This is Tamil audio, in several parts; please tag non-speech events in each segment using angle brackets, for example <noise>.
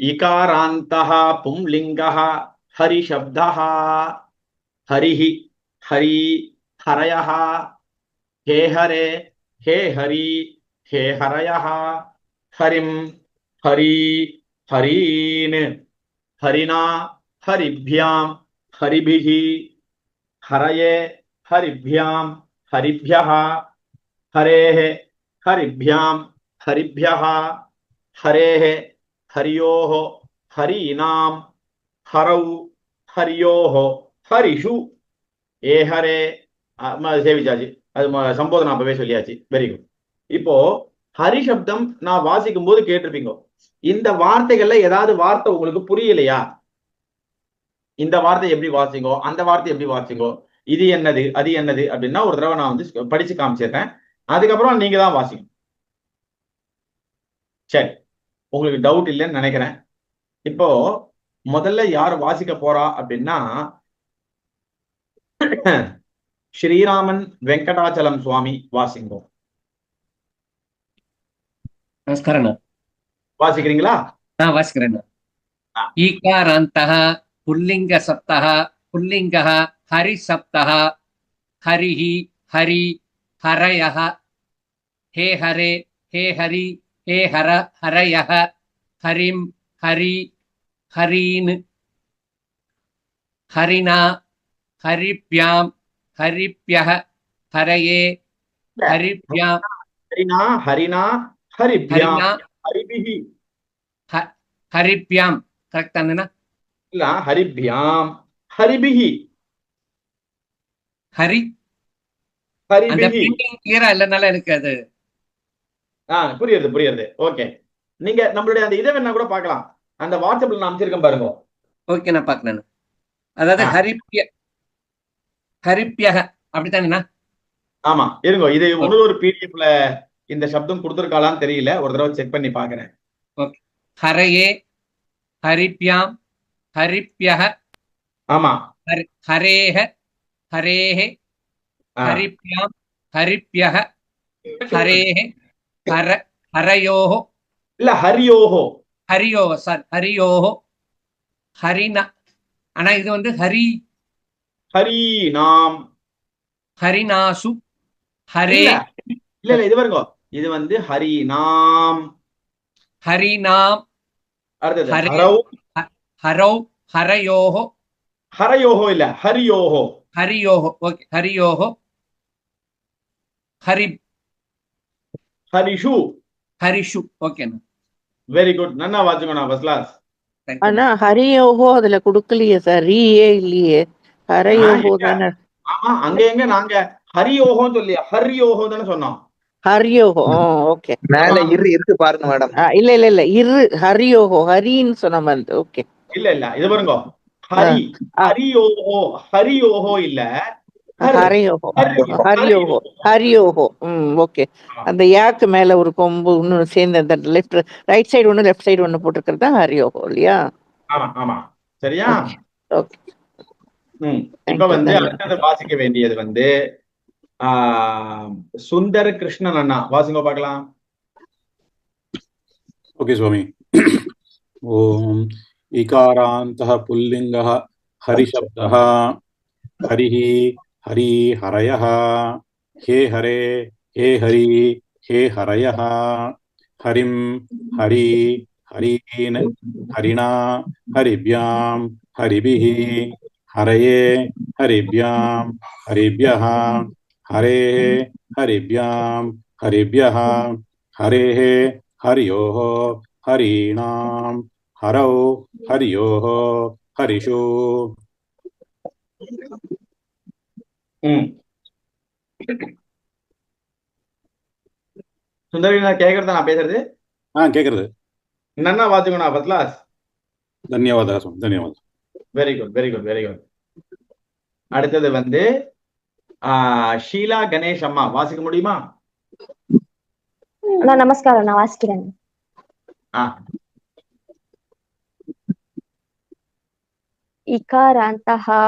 इकारान्तः पुंलिङ्गः, हरिशब्दः, हरिः, हरि, हरयः, हे हरे, हे हरि, हे हरयः, हरिं, हरि, हरीन्, हरिणा, हरिभ्यां, हरिभिः, हरये, हरिभ्यां, हरिभ्यः, हरेः, हरिभ्यां, हरिभ्यः, हरेः ஹரியோஹ ஹரீனாம் ஹரௌ ஹரியோஹ ஹரிஷு ஏ ஹரே சேவிச்சாச்சு அது சம்போதனை அப்பவே சொல்லியாச்சு. வெரி குட் இப்போ ஹரி சப்தம் நான் வாசிக்கும் போது கேட்டிருப்பீங்க. இந்த வார்த்தைகள்ல ஏதாவது வார்த்தை உங்களுக்கு புரியலையா? இந்த வார்த்தை எப்படி வாசிங்கோ? அந்த வார்த்தை எப்படி வாசிங்கோ? இது என்னது? அது என்னது? அப்படின்னா ஒரு தடவை நான் வந்து படிச்சு காமிச்சிடுறேன். அதுக்கப்புறம் நீங்க தான் வாசிங்க சரி. உங்களுக்கு டவுட் இல்லைன்னு நினைக்கிறேன். இப்போ முதல்ல யார் வாசிக்க போறா அப்படின்னா ஸ்ரீராமன் வெங்கடாச்சலம் சுவாமி வாசிங்கோ. நமஸ்காரம் வாசிக்கிறீங்களா? நான் வாசிக்கிறேன் ஆ. ஈகாராந்தः புல்லிங்க சப்தः புல்லிங்கः ஹரி சப்தः ஹரிः ஹரி ஹரயः ஹே ஹரே ஹே ஹரி ஹே ஹர ஹரயः ஹரிம் ஹரி ஹரீன் ஹரிணா ஹரிப்யாம் ஹரிப்யः ஹரயே ஹரிப்யாம். ஹரினா ஹரினா ஹரிபியாம். ஹரிபிஹி. ஹரிப்யாம். கரெக்ட் தானேண்ணா இல்ல ஹரிபியாம். ஹரிபிஹி. ஹரி? அந்த பிரிண்டிங் கிளியரா இல்லைனால எனக்கு அது ஆ புரியுது புரியுது. ஓகே நீங்க நம்மளுடைய அந்த இதை வேணா கூட பார்க்கலாம். அந்த வாட்ஸ்அப்ல நான் அமைச்சிருக்கேன் பாருங்க. ஓகே நான் பார்க்கறேன். அதாவது. ஹரிப்ய ஹரிப்யக அப்படித்தானேண்ணா? ஆமா. இருங்க இது இன்னொரு ஒரு பிடிஎஃப்ல இந்த சப்தம் கொடுத்துருக்காளான்னு தெரியல. ஒரு தடவை செக் பண்ணி பாக்குறேன் ஹரயே ஹரிப்யாம் ஹரிப்யக ஆமா. ஹரி ஹரேஹ ஹரேஹ. ஹரிப்யாம் ஹரிப்யக ஹரேஹ. ஹர ஹரயோஹ. இல்ல ஹரியோஹோ. ஹரியோ சார் ஹரியோஹ. ஹரின ஆனா இது வந்து ஹரி. ஹரி நாம். ஹரிநாசு ஹரே. இல்ல இல்ல இது பாருங்க. இது வந்து ஹரி நாம். ஹரி. ஹரௌ. ஹரௌ ஹரயோஹ. ஹரயோஹோ இல்ல ஹரியோஹோ. ஹரியோஹ ஓகே ஹரியோஹ. ஹரி ஹரிஷு. ஹரிஷு. ஓகேண்ணா வெரி குட் நன்னா வாச்சுக்கோண்ணா ஃபர்ஸ்ட் கிளாஸ் ஆனா ஹரியோகோ அதுல குடுக்கலையே சார். ரீயே இல்லையே. ஹரயோகோ. தானே. ஆமா அங்க எங்க? நாங்க ஹரியோஹோன்னு சொல்லி ஹரியோஹோ தானே சொன்னோம். ஹரியோகோ ஓகே மேல இரு இருக்கு பாருங்க மேடம். இல்ல இல்ல இல்ல. இரு ஹரியோகோ. ஹரின்னு சொன்ன மாதிரி ஓகே இல்ல இல்ல. இது பாருங்க. ஹரி. ஆ. ஹரியோஹோ ஹரியோஹோ இல்ல. ஹரியோகோ. ஹரியோகோ. ஹரியோகோ. ம் ஓகே. அந்த யாக்கு மேல ஒரு கொம்பு இன்னொன்று சேர்ந்து அந்த லெஃப்ட் ரைட் சைடு ஒன்னு லெஃப்ட் சைடு ஒன்னு போட்டிருக்கிறது தான் ஹரியோகோ இல்லையா? ஆமா சரியா? ஓகே இப்ப வந்து அடுத்தது வாசிக்க வேண்டியது வந்து சுந்தர கிருஷ்ணன் அண்ணா. வாசிங்க பார்க்கலாம். ஓகே சுவாமி. ஓம் இகாராந்த புல்லிங்க ஹரிசப்தா ஹரிஹி हरि हरयः। हे हरे, हे हरि, हे हरयः। हरिं हरि, हरीन् हरिणा, हरिभ्यां हरिभिः। हरये हरिभ्यां हरिभ्यः। हरेः हरिभ्यां हरिभ्यः। हरेः हर्योः हरीणां। हरौ हर्योः हरिषु। சுந்தரவீனா கேக்குறதா? நான் பேசுறது? ஆ கேக்குறது. நன்னா பாத்துக்கோண்ணா பத்லாஸ் தன்யவாத தன்யவாதம் very good very good very good அடுத்தது வந்து ஷீலா கணேஷ் அம்மா வாசிக்க முடியுமா? நமஸ்காரம் நான் வாசிக்கிறேன். இகாராந்தஹா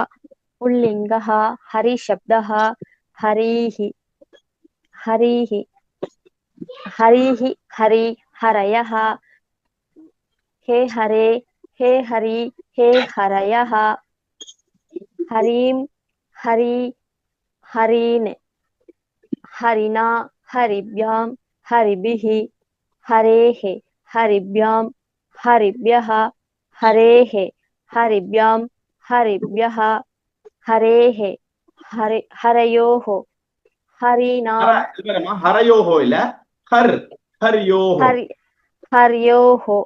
पुल्लिङ्गः, हरिशब्दः हरिः हरिः हरिः हरि, हरयः, हे हरे, हे हरि, हे हरयः, हरिं, हरि, हरीन्, हरिणा, हरिभ्यां, हरिभिः, हरेः, हरिभ्यां, हरिभ्यः, हरेः, हरिभ्यां, हरिभ्यः ஹரேஹ ஹரே ஹரயோஹோ ஹரிநாம். ஹரயோஹோ இல்ல ஹர் ஹரியோஹோ. ஹரியோஹோ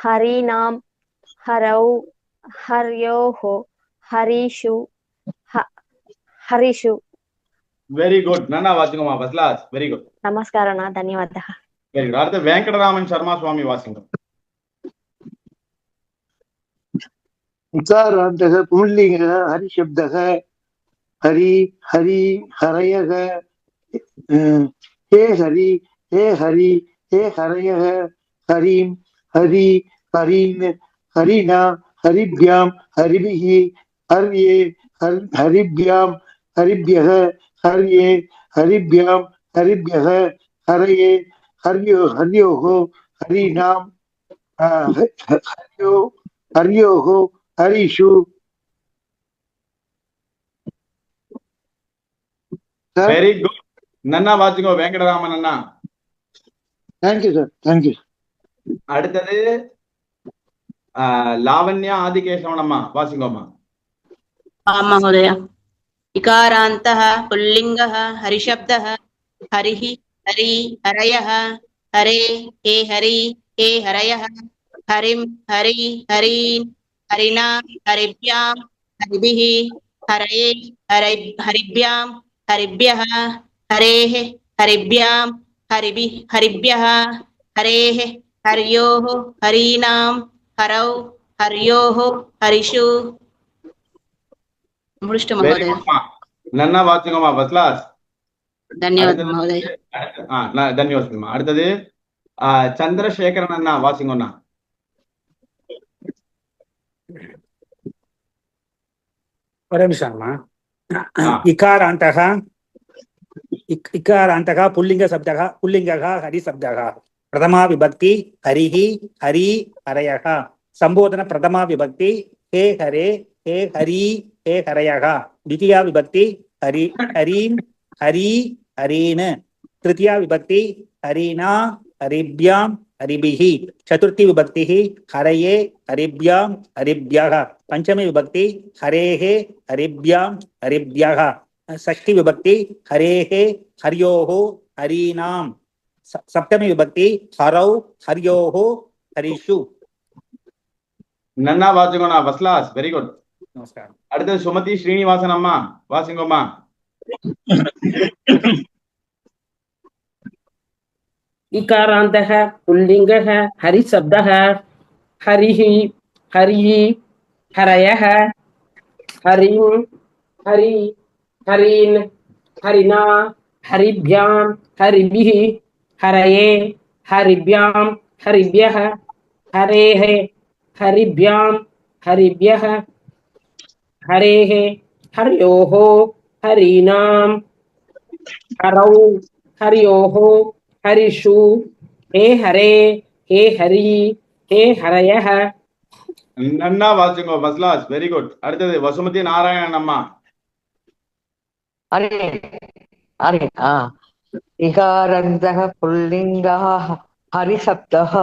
ஹரிநாம் ஹரௌ ஹரியோஹோ ஹரிஷு ஹரிஷு. வெரி குட் நன்னா வாசிங்கம்மா ஃபர்ஸ்ட் வெரி குட் நமஸ்காரம் ಧನ್ಯವಾದ ವೆರಿ ಗುಡ್ அடுத்து வெங்கடராமன் சர்மா சுவாமி வாசிங்க. उकारान्तः पुंलिङ्गः हरिशब्दः हरि हरि हरयः अ, हे हरि हे हरि हे हरयः हरिं हरि हरीन् हरिणा हरिभ्यां हरिभिः हर्ये हर हरिभ्यां हरिभ्यः हर्ये हरिभ्यां हरिभ्यः हरये हर्यो हर्योः हरीणां अ, ह- ह- हर्यो हर्योः हरिषु Sir, வெரி குட் நன்னா வாசிங்கோ வெங்கடராமன் அண்ணா thank you, sir. Thank you. அடுத்தது ஆ, லாவண்யா ஆதிகேசவனம்மா வாசிங்கோம்மா आं महोदय इकारान्तः पुल्लिङ्गः हरिशब्दः हरिः हरि हरयः हरे हे हरि हे हरयः हरिं हरि हरीन् హరినా హరిభ్యాం హరిభి హరే హరి హరిభ్యాం హరిభ్య హరే హరిభ్యాం హరిభి హరిభ్య హరే హరియో హరీనాం హరౌ హరియో హరిషు మృష్ట మహోదయ ನನ್ನ ವಾಚಿಕಮ್ಮ ಬಸ್ಲಾಸ್ ಧನ್ಯವಾದ ಮಹೋದಯ ಧನ್ಯವಾದ அடுத்தது சந்திரசேகரன் அண்ணா வாசிங்கண்ணா ఒరే నిమిషం ఇకారాంతః ఇకారాంతః పుల్లింగ శబ్దః పుల్లింగః హరి శబ్దః ప్రథమా విభక్తి హరిః హరి హరయః సంబోధన ప్రథమా విభక్తి హే హరే హే హరి హే హరయః ద్వితీయా విభక్తి హరి హరీం హరి హరీన్ తృతీయా విభక్తి హరీనా హరిభ్యాం அரிபிஹி சதுர்த்தி விபக்தி ஹரையே அரிப்யாம் அரிப்யாக பஞ்சமி விபக்தி ஹரேஹே அரிப்யாம் அரிப்யாக ஷஷ்டி விபக்தி ஹரேஹே ஹரியோஹோ ஹரீனாம். சப்தமி விபக்தி ஹரௌ ஹரியோஹோ ஹரிஷு. நன்னா வாசிங்கண்ணா ஃபர்ஸ்ட் கிளாஸ் வெரி குட் நமஸ்காரம். அடுத்தது சுமதி ஸ்ரீனிவாசன் அம்மா. வாசிங்கம்மா <coughs> इकारान्तः पुल्लिङ्गः हरिशब्दः हरिः हरि हरयः हरिं हरि हरीन् हरिणा हरिभ्यां हरिभिः हरये हरिभ्यां हरिभ्यः हरेः हरिभ्यां हरिभ्यः हरेः हर्योः हरीणां हरौ हर्योः हरिषु हे हरे हे हरि हे हरयः நன்னா வாசிங்கோ ஃபர்ஸ்ட் கிளாஸ் வெரி குட் அடுத்தது வசுமதி நாராயணன் அம்மா अरे अरे हा इकारन्तः पुल्लिङ्गः हरिशब्दः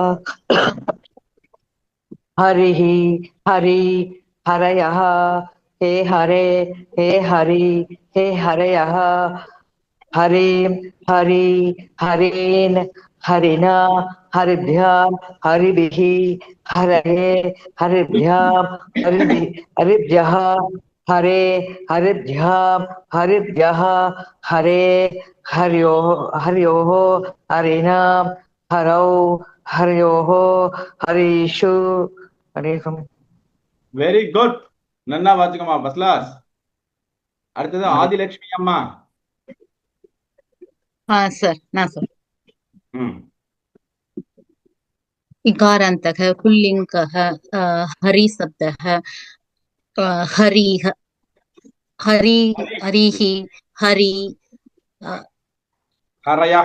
हरिः हरि हरयः हे हरे हे हरि हे हरयः हरिं हरि हरीन् हरिणा हरिभ्यां हरिभिः हरये हरिभ्यां हरिभि हरिभ्यः हरे हरिभ्यां हरिभ्यः हरे हर्योः हर्योः हरिणां हरौ हर्योः हरीषु हरेकम् வெரி குட் நன்னா வாசிங்கம்மா ஃபர்ஸ்ட் கிளாஸ் அடுத்தது ஆதிலட்சுமி அம்மா हाँ सर ना सर ಸರ್ ನಾ ಸರ್ इकारान्तः हरी हरी हरी ही हरी हरया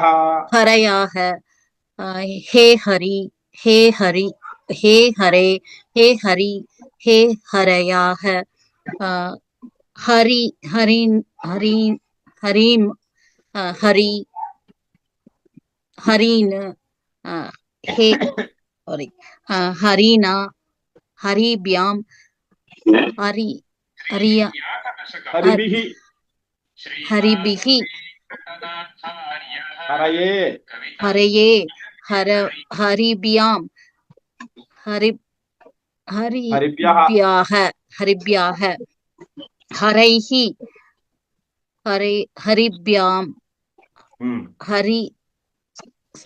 हरया है हे हरी हे हरी हे हरे हे हरी हे हरया है हरी हरी हरी हरी हरी अ, हरि हरीन् अ, हे sorry अ, हरिणा हरिभ्यां हरि हरिया हरिभिः हरिभिः हरये हरये हर हरिभ्यां हरि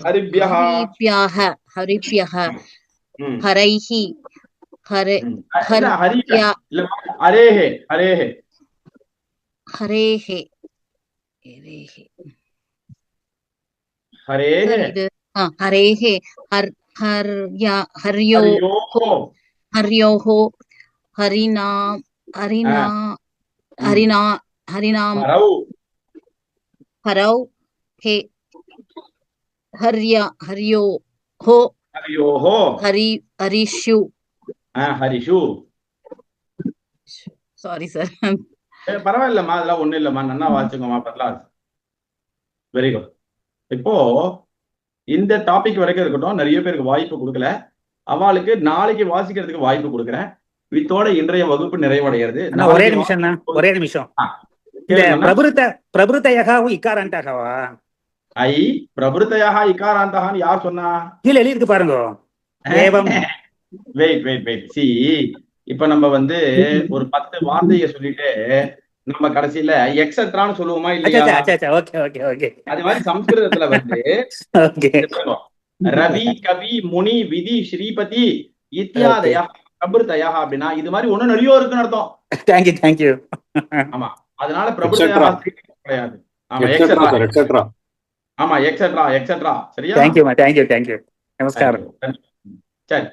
हरिना हरिभ्यः हरिभ्यः। हरे हर हर्या हर्योः। हर्योः। हरिनाम हरिना हरिना हरौ। हे ஹர்யா ஹரியோ ஹோ ஹரியோஹோ ஹரி ஹரிஷு ஹரிஷு சாரி சார் பரவாயில்லம்மா அதெல்லாம் ஒண்ணும் இல்லம்மா. நல்லா வாசிச்சுங்கம்மா பிரகலாத் வெரி குட் இப்போ இந்த டாபிக் வரைக்கும் இருக்கட்டும் நிறைய பேருக்கு வாய்ப்பு கொடுக்கல. அவளுக்கு நாளைக்கு வாசிக்கிறதுக்கு வாய்ப்பு கொடுக்குறேன். இத்தோட இன்றைய வகுப்பு நிறைவடைகிறது. ஒரே நிமிஷம் ஒரே நிமிஷம். பிரபுத்த யகாவும் இக்காரண்டாகவா ஐ பிரபுத்தயாக இக்காராந்தகான்னு யார் சொன்னா கீழே எழுதிருக்கு பாருங்க. வெயிட் வெயிட் வெயிட் சி இப்ப நம்ம வந்து ஒரு பத்து வார்த்தையை சொல்லிட்டு நம்ம கடைசியில எக்ஸட்ரான்னு சொல்லுவோமா இல்லையா? அச்சா அச்சா ஓகே ஓகே ஓகே அது மாதிரி சம்ஸ்கிருதத்துல வந்து. ரவி கவி முனி விதி ஸ்ரீபதி இத்தியாதயா பிரபுத்தயா அப்படின்னா இது மாதிரி ஒண்ணு நிறைய இருக்குன்னு அர்த்தம். தேங்க்யூ தேங்க்யூ ஆமா. அதனால பிரபுத்தயா கிடையாது. ஆமா எக்ஸெட்ரா ஆமா எக்ஸட்ரா எக்ஸட்ரா சரியா? தேங்க்யூமா தேங்க்யூ தேங்க்யூ நமஸ்காரம். சரி.